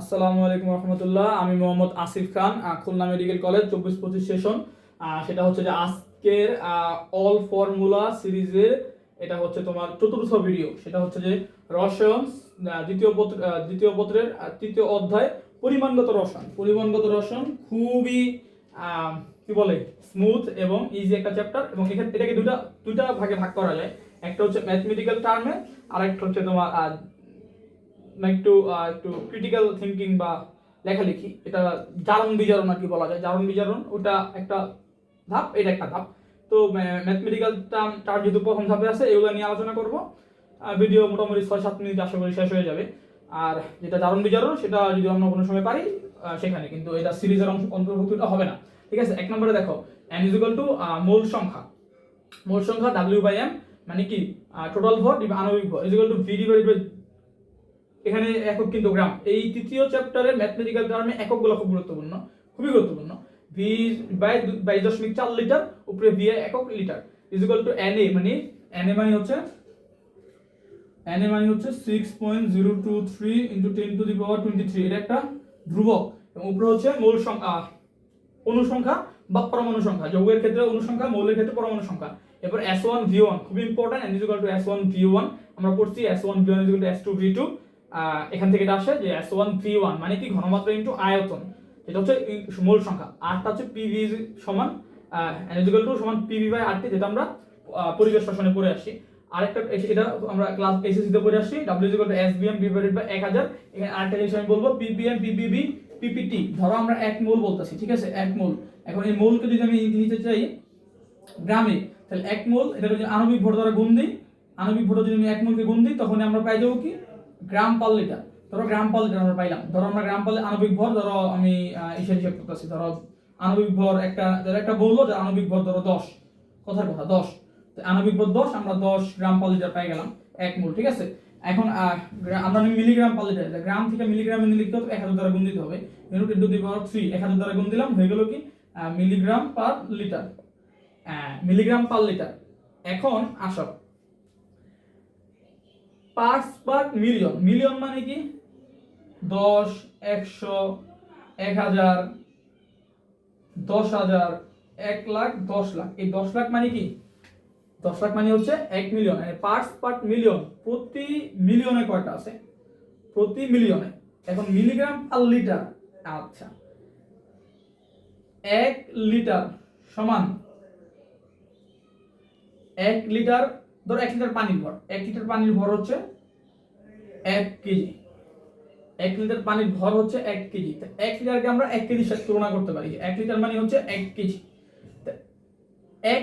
আসসালামু আলাইকুম রহমতুল্লাহ। আমি মোহাম্মদ আসিফ খান খুলনা মেডিকেল কলেজ, চব্বিশ পঁচিশ সেশন। সেটা হচ্ছে যে আজকের অল ফর্মুলা সিরিজের এটা হচ্ছে তোমার চতুর্থ ভিডিও সেটা হচ্ছে যে রসায়ন দ্বিতীয় পত্র দ্বিতীয় পত্রের তৃতীয় অধ্যায়, পরিমাণগত রসায়ন। পরিমাণগত রসায়ন খুবই কি বলে স্মুথ এবং ইজি একটা চ্যাপ্টার এবং এখানে, এটাকে দুটা দুটা ভাগে ভাগ করা যায়। একটা হচ্ছে ম্যাথমেটিক্যাল টার্মে আর একটা হচ্ছে তোমার একটু একটু ক্রিটিক্যাল থিঙ্কিং বা লেখালেখি, এটা জারণ বিজারণ আর কি বলা যায়। জারণ বিজারণ, ওটা একটা ধাপ, এটা একটা ধাপ। তো ম্যাথমেটিক্যাল টার্ম টার্ম যেহেতু প্রথম ধাপে আছে, এগুলো নিয়ে আলোচনা করব। ভিডিও মোটামুটি ছয় সাত মিনিট আশা করি শেষ হয়ে যাবে। আর যেটা জারণ বিজারণ, সেটা যদি অন্য কোনো সময় পারি সেখানে। কিন্তু এটা সিরিজের অংশ অন্তর্ভুক্তটা হবে না। ঠিক আছে? এক নম্বরে দেখো এন ইজ টু মূল সংখ্যা। মূল সংখ্যা ডাব্লিউ বাই এম মানে কি? টোটাল ভর আণবিক ভর is to V divide by এখানে একক কিন্তু গ্রাম। এই তৃতীয় চ্যাপ্টারের ম্যাথমেটিক্যাল টার্মে এককগুলো খুব গুরুত্বপূর্ণ, খুবই গুরুত্বপূর্ণ। ভি বাই বাইশ দশমিক চার লিটার উপরে ভি একক litre is equal to N A মানে এন এ মানে হচ্ছে এন এ মানে হচ্ছে six point zero two three into ten to the power twenty three এটা একটা ধ্রুবক উপরে হচ্ছে মূল সংখ্যা অনুসংখ্যা বা পরমাণু সংখ্যা। যৌগের ক্ষেত্রে অনুসংখ্যা, মৌলের ক্ষেত্রে পরমাণু সংখ্যা। এরপর এস ওয়ান ভি ওয়ান খুবই important N equal to S one V one আমরা পড়ছি S one V one equal to S two V two এখান থেকে এটা আসে যে এস ওয়ান ভি ওয়ান মানে কি? ঘনমাত্রা ইন্টু আয়তন। এটা হচ্ছে মূল সংখ্যা। আরটা হচ্ছে পি পিভি সমান এন ইজিক্যাল টু সমান পিভি বাই আরটি যেটা আমরা পরিবেশ শাসনে পড়ে আসছি আরেকটা এটা আমরা ক্লাস এসএসসি তে পড়ে আসছি W equal to SBM divided by 1000 এখানে আরেকটা জিনিস আমি বলব পিপিএম পিপিবি পিপিটি ধরো আমরা এক মোল বলতেছি, ঠিক আছে? এক মোল। এখন এই মোলকে যদি আমি নিতে চাই, গ্রামে, তাহলে এক মোল এটা যদি আণবিক ভর দ্বারা গুণ দিই, আণবিক ভর যদি আমি এক মোলকে গুণ দিই, তখন আমরা পাই যাব কি? গ্রাম পার লিটার ধরো গ্রাম পার লিটার আমরা পাইলাম। ধরো আমরা গ্রাম পার আণবিক ভর, ধরো আমি হিসেব হিসেব করতেছি। ধরো আণবিক ভর একটা, ধরো একটা বলল যে আণবিক ভর ধরো দশ। কথার কথা, দশ। আণবিক ভর দশ, আমরা দশ গ্রাম পার লিটার পাই গেলাম, এক মোল, ঠিক আছে? এখন আমরা মিলিগ্রাম পার লিটার গ্রাম থেকে মিলিগ্রামে লিখতে হবে? এক হাজার দ্বারা গুণ দিতে হবে। Unit into the power three, এক হাজার দ্বারা গুণ দিলাম, হয়ে গেল কি? Milligram per litre. Milligram per litre. এখন আসো। Parts per million. মিলিয়ন মানে কি? দশ, একশো, এক হাজার, দশ হাজার, এক লাখ, দশ লাখ। এই দশ লাখ মানে কি? দশ লাখ মানে হচ্ছে এক মিলিয়ন। Parts per million. প্রতি মিলিয়নে কয়টা আছে? প্রতি মিলিয়নে। এখন মিলিগ্রাম পার লিটার। আচ্ছা। এক লিটার সমান এক লিটার ধরো এক লিটার পানির ভর, এক লিটার পানির ভর হচ্ছে এক কেজি। এক লিটার পানির ভর হচ্ছে এক কেজি। তা এক লিটারকে আমরা এক কেজির সাথে তুলনা করতে পারি। এক লিটার মানে হচ্ছে এক কেজি। এক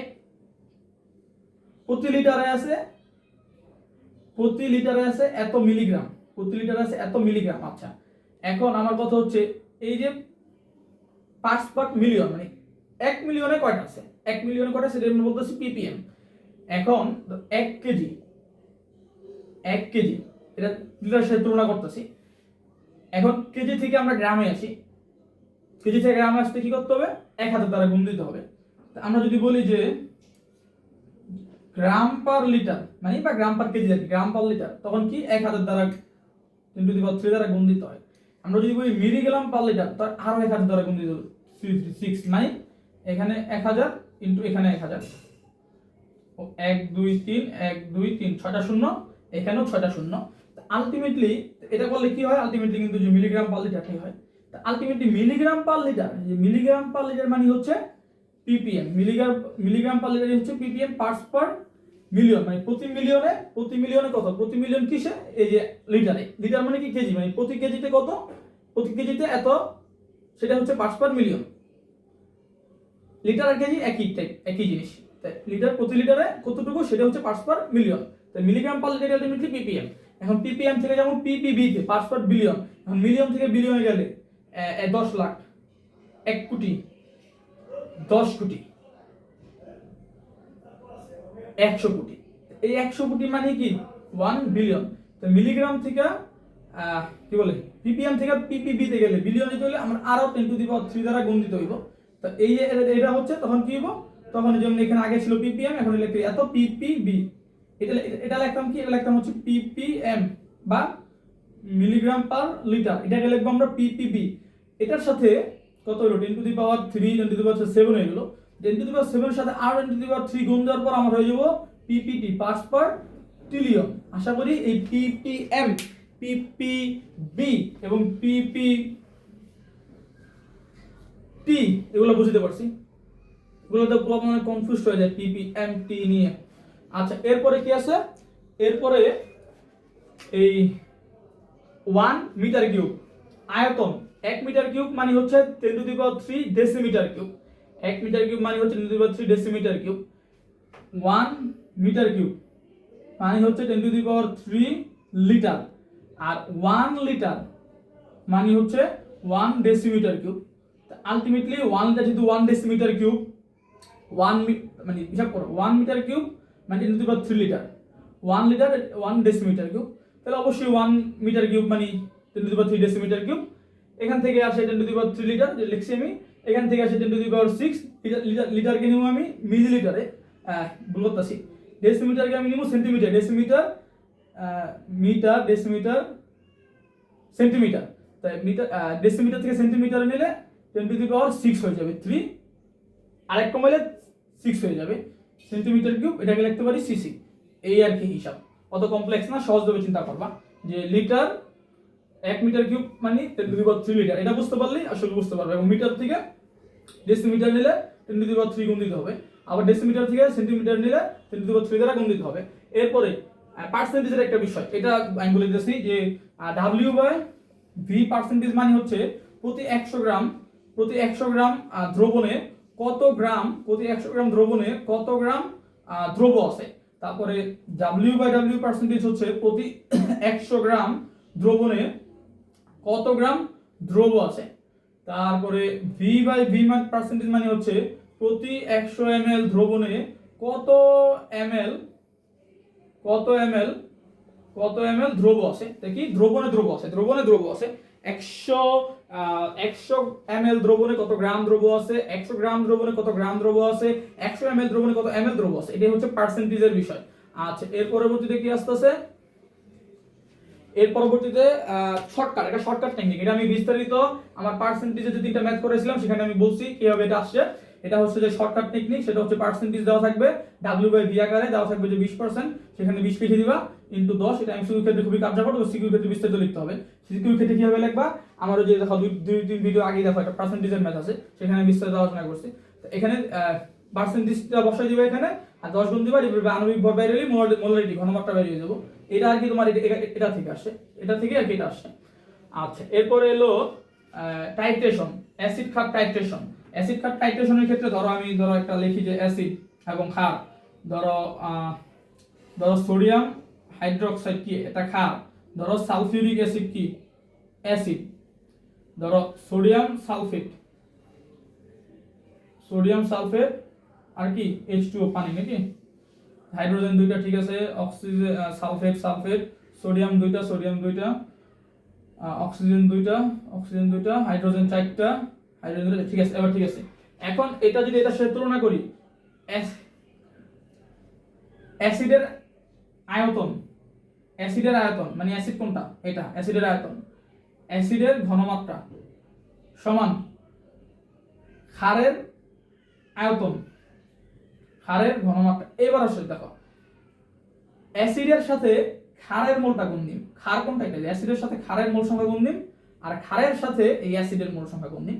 প্রতি লিটারে আছে, প্রতি লিটারে আছে এত মিলিগ্রাম। প্রতি লিটারে আছে এত মিলিগ্রাম। আচ্ছা এখন আমার কথা হচ্ছে এই যে পাঁচ পার্ট মিলিয়ন মানে এক মিলিয়নে কয়টা আছে? এক মিলিয়নে কয়টা সেটা বলতেছি পিপিএম এখন এক কেজি এক কেজি, এটা লিটারের সাথে তুলনা করতেছি। এখন কেজি থেকে আমরা গ্রামে আসি কেজি থেকে গ্রামে আসতে কি করতে হবে? এক হাজার দ্বারা গুণ দিতে হবে। আমরা যদি বলি যে গ্রাম পার লিটার মানে বা গ্রাম পার কেজি গ্রাম পার লিটার, তখন কি এক হাজার দ্বারা ইন্টু দি থ্রি দ্বারা গুণ দিতে হয়। আমরা যদি বলি মিলিগ্রাম পার লিটার, তার আরও এক হাজার দ্বারা গুণ দিতে হবে সিক্স মানে এখানে এক হাজার ইন্টু এখানে এক হাজার। এক, দুই, তিন, এক, দুই, তিন ছয়টা শূন্য, এখানেও ছয়টা শূন্য। আলটিমেটলি এটা করলে কি হয়? আলটিমেটলি কিন্তু যে মিলিগ্রাম পার লিটারটাই হয়। তা আলটিমেটলি মিলিগ্রাম পার লিটার যে মিলিগ্রাম পার লিটার মানে হচ্ছে PPM milligram milligram per litre হচ্ছে পিপিএম পার্টস পার মিলিয়ন মানে প্রতি মিলিয়নে প্রতি মিলিয়নে কত? প্রতি মিলিয়ন কিসে? এই যে লিটারে লিটার মানে কি কেজি? মানে প্রতি কেজিতে কত? প্রতি কেজিতে এত, সেটা হচ্ছে পার্টস পার মিলিয়ন লিটার আর কেজি একই টাইপ একই জিনিস। তাই লিটার প্রতি লিটারে কতটুকু? সেটা হচ্ছে পার্টস পার মিলিয়ন তাই milligram per litre ultimately PPM এখন পিপিএম থেকে যেমন পিপিবি তে পার্টস পার বিলিয়ন এখন মিলিয়ন থেকে বিলিয়নে গেলে দশ লাখ, এক কোটি, দশ কোটি, একশো কোটি। এই একশো কোটি মানে কি? ওয়ান বিলিয়ন তো মিলিগ্রাম থেকে কি বলে? পিপিএম থেকে পিপিবি তে গেলে বিলিয়নে চলে আমরা আরও ten to the power three দ্বারা গুণ দিতে হইব। তো এই এটা হচ্ছে, তখন কি হইব? তখন এই জন্য এখানে আগে ছিল পিপিএম এখন লিখতে এত পিপিবি এটা এটা লিখতাম কি? এটা লিখতাম হচ্ছে পিপিএম বা মিলিগ্রাম পার লিটার। এটাকে লিখব আমরা পিপিবি এটার সাথে কত হলো? Ten to the power three ten to the power seven হয়ে গেলো। টেন টু দি পাওয়ার সেভেনের সাথে আর ten to the power three গুণ দেওয়ার পর আমার হয়ে যাব পিপিটি পার্টস পার ট্রিলিয়ন আশা করি এই পিপিএম পিপিবি এবং পিপি টি এগুলো বুঝতে পারছি। এগুলোতে পুরো মানে কনফিউজ হয়ে যায় পিপিএম টি নিয়ে। আচ্ছা এরপরে কি আছে? এরপরে এই ওয়ান মিটার কিউব আয়তন। এক মিটার কিউব মানে হচ্ছে ten to the power three decimetre cube এক মিটার কিউব মানে হচ্ছে ten to the power three decimetre cube one metre cube মানে হচ্ছে টেন টু থ্রি লিটার আর ওয়ান লিটার মানে হচ্ছে one decimetre cube ultimately one litre যেহেতু one decimetre cube one মানে হিসাব করো ওয়ান মিটার কিউব মানে ten to power three litre one litre one decimetre cube তাহলে অবশ্যই ওয়ান মিটার কিউব মানে ten to the power three decimetre cube এখান থেকে আসে ten to power three litre যে লিখছি আমি, এখান থেকে আসে ten to the power six litre লিটারকে নিব আমি মিলি লিটারে ভুল করতেছি। ডেসিমিটারকে আমি নিব centimetre decimetre metre decimetre centimetre তাই মিটার ডেসিমিটার থেকে সেন্টিমিটার নিলে ten to the power six হয়ে যাবে থ্রি আরেক কমাইলে সিক্স হয়ে যাবে। সেন্টিমিটার কিউব এটাকে লিখতে পারি সিসি এই আর কি হিসাব। অত কমপ্লেক্স না সহজভাবে চিন্তা করবা। যে লিটার এক মিটার কিউব মানে টেন টু থ্রি লিটার এটা বুঝতে পারলেই আসলে বুঝতে পারবে। এবং মিটার থেকে ডেসিমিটার নিলে টেন টু থ্রি গুণ দিতে হবে। আবার ডেসিমিটার থেকে সেন্টিমিটার নিলে টেন টু থ্রি দ্বারা গুণ দিতে হবে। এরপরে পার্সেন্টেজের একটা বিষয়। এটা আমি বলে দিতেছি যে ডাব্লিউ বাই ভি পার্সেন্টেজ মানে হচ্ছে প্রতি একশো গ্রাম, প্রতি একশো গ্রাম দ্রবণে কত গ্রাম প্রতি একশো গ্রাম দ্রবণে কত গ্রাম দ্রব আছে? তারপরে ডাব্লিউ বাই ডাব্লিউ পার্সেন্টেজ হচ্ছে প্রতি একশো গ্রাম দ্রবণে কত গ্রাম দ্রব আছে? তারপরে ভি বাই ভি মান পার্সেন্টেজ মানে হচ্ছে প্রতি একশো এম এল দ্রবণে কত এম এল কত এম এল কত এম এল দ্রব আছে? দেখি, দ্রবণে দ্রব আছে, দ্রবণে দ্রব আছে। একশো একশো এম এল দ্রবণে কত গ্রাম দ্রব আছে? একশো গ্রাম দ্রবণে কত গ্রাম দ্রব আছে? একশো এম এল দ্রবণে কত এম এল দ্রব আছে? এটাই হচ্ছে পার্সেন্টেজের বিষয়। আচ্ছা এর পরবর্তীতে কি আসতেছে? এর পরবর্তীতে শর্টকাট এটা শর্টকাট টেকনিক এটা আমি বিস্তারিত আমার পার্সেন্টেজে যে তিনটা ম্যাথ করেছিলাম, সেখানে আমি বলছি কীভাবে এটা আসছে। এটা হচ্ছে যে শর্টকাট টেকনিক সেটা হচ্ছে পার্সেন্টেজ দেওয়া থাকবে। ডাব্লিউ বাই ভি আকারে দেওয়া থাকবে যে বিশ পার্সেন্ট সেখানে বিশ লিখে দিবা। ইন্টু দশ, এটা এমসিকিউ ক্ষেত্রে খুবই কার্যকর, তো সিকিউ ক্ষেত্রে বিস্তারিত লিখতে হবে। সিকিউ ক্ষেত্রে কীভাবে লিখবা? আমার ওই যে দেখো, দুই দুই তিন ভিডিও আগে দেখো, একটা পার্সেন্টেজের ম্যাথ আছে, সেখানে বিস্তারিত আলোচনা করছি। এখানে পার্সেন্টেজটা বসাই দিবা এখানে, আর দশ গুণ দিবা এবার আণবিক ভর বাইরে মোলারিটি ঘনমাত্রা বেরিয়ে যাব। এটা আর কি তোমার, এটা- থেকে আসে, এটা থেকে আর কি এটা আসে। আচ্ছা এরপরে এলো টাইট্রেশন অ্যাসিড খাত টাইট্রেশন অ্যাসিড খাত টাইট্রেশনের ক্ষেত্রে ধরো, আমি ধরো একটা লিখি যে অ্যাসিড এবং ক্ষার ধরো ধরো সোডিয়াম হাইড্রোক্সাইড কি? এটা ক্ষার ধরো সালফিউরিক অ্যাসিড কি? অ্যাসিড ধরো সোডিয়াম সালফেট সোডিয়াম সালফেট আর কি? এইচ টু পানি নাকি? হাইড্রোজেন দুইটা ঠিক আছে অক্সিজেন সালফেট সালফেট সোডিয়াম দুইটা সোডিয়াম দুইটা। অক্সিজেন দুইটা অক্সিজেন দুইটা হাইড্রোজেন চারটা হাইড্রোজেন ঠিক আছে এবার ঠিক আছে। এখন এটা যদি এটার সাথে তুলনা করি অ্যাস- অ্যাসিডের আয়তন অ্যাসিডের আয়তন মানে অ্যাসিড কোনটা? এটা, অ্যাসিডের আয়তন। অ্যাসিডের ঘনমাত্রা সমান ক্ষারের আয়তন। ক্ষারের ঘনমাত্রা। এবার আসলে দেখো, অ্যাসিডের সাথে ক্ষারের মোলটা গুণ দিন ক্ষার কোনটা এটা? অ্যাসিডের সাথে ক্ষারের মোল সংখ্যা গুণ দিন আর ক্ষারের সাথে এই অ্যাসিডের মোল সংখ্যা গুণ দিন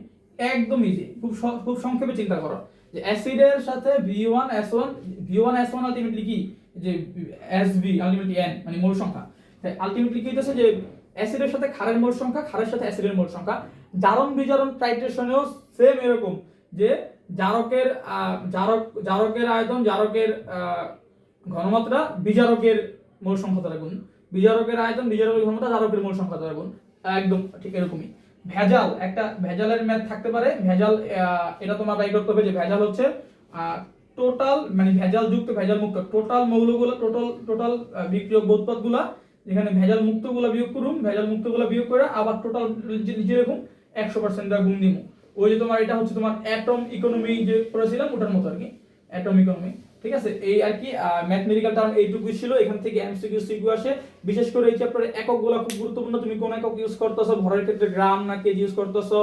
একদম ইজি খুব খুব সংক্ষেপে চিন্তা করো। যে অ্যাসিডের সাথে V one S one V one S one ultimately কি? যে এস ভি আলটিমেটলি এন মানে মোল সংখ্যা। তাই আলটিমেটলি কি হইতেছে যে অ্যাসিডের সাথে ক্ষারের মোল সংখ্যা, ক্ষারের সাথে অ্যাসিডের মোল সংখ্যা। জারণ বিজারণ টাইট্রেশনেও সেম এরকম যে, জারকের জারক, জারকের আয়তন, জারকের ঘনমাত্রা, বিজারকের মোল সংখ্যা দ্বারা গুণ। বিজারকের আয়তন, বিজারকের ঘনমাত্রা, জারকের মোল সংখ্যা দ্বারা গুণ। একদম, ঠিক এরকমই। ভেজাল, একটা ভেজালের ম্যাথ থাকতে পারে। ভেজাল এটা তোমার বাই করতে হবে যে ভেজাল হচ্ছে টোটাল মানে ভেজাল যুক্ত, ভেজাল মুক্ত, টোটাল মৌলগুলো, টোটাল টোটাল বিক্রিয়ক বোধপদগুলা যেখানে ভেজাল মুক্তগুলা বিয়োগ করুম ভেজাল মুক্তগুলা বিয়োগ করে আবার টোটাল যেরকম একশো পার্সেন্ট গুণ দিমু ওই যে তোমার, এটা হচ্ছে তোমার অ্যাটম ইকোনমি যে করেছিলাম, ওটার মতো আর কি অ্যাটম ইকোনমি ঠিক ঠিক আছে? এই আর কি ম্যাথমেটিক্যাল টার্ম এইটুকুই ছিল, এখান থেকে এমসিকিউ সিকিউ আসে। বিশেষ করে এই চ্যাপ্টারে এককগুলো খুব গুরুত্বপূর্ণ, তুমি কোন একক ইউজ করতেছো, ভরের ক্ষেত্রে গ্রাম না কেজি ইউজ করতেছো,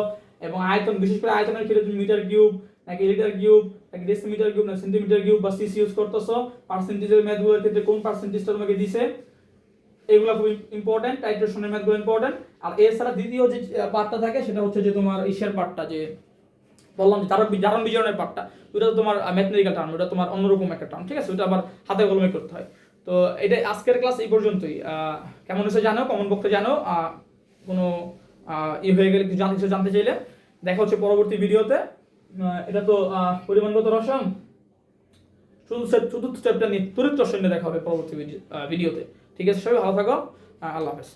এবং আয়তন, বিশেষ করে আয়তনের ক্ষেত্রে তুমি মিটার কিউব নাকি লিটার কিউব নাকি ডেসিমিটার কিউব না সেন্টিমিটার কিউব বা সিসি ইউজ করতেছো পার্সেন্টেজের ম্যাথগুলোর ক্ষেত্রে কোন পার্সেন্টেজটা তোমাকে দিছে? এগুলো খুব ইম্পর্টেন্ট টাইট্রেশনের ম্যাথগুলো ইম্পর্টেন্ট আর এছাড়া দ্বিতীয় যে পার্টটা থাকে, সেটা হচ্ছে যে তোমার ইসের পার্টটা যে বললাম যে জারণ জারণ বিজারণের পার্টটা ওটা তো তোমার ম্যাথমেটিক্যাল টার্ম ওটা তোমার অন্যরকম একটা টার্ম ঠিক আছে? ওটা আবার হাতে কলমে করতে হয়। তো এটা আজকের ক্লাস এই পর্যন্তই। কেমন হয়েছে জানো? কমন বক্সে জানো। কোনো ই হয়ে গেলে কিছু কিছু জানতে চাইলে দেখা হচ্ছে পরবর্তী ভিডিওতে এটা তো পরিমাণগত রসায়ন। চতুর্থ চ্যাপ্টার নিয়ে তরিত রসম দেখা হবে পরবর্তী ভিডিও- ভিডিওতে ঠিক আছে, সবাই ভালো থাকো আল্লাহ হাফেজ।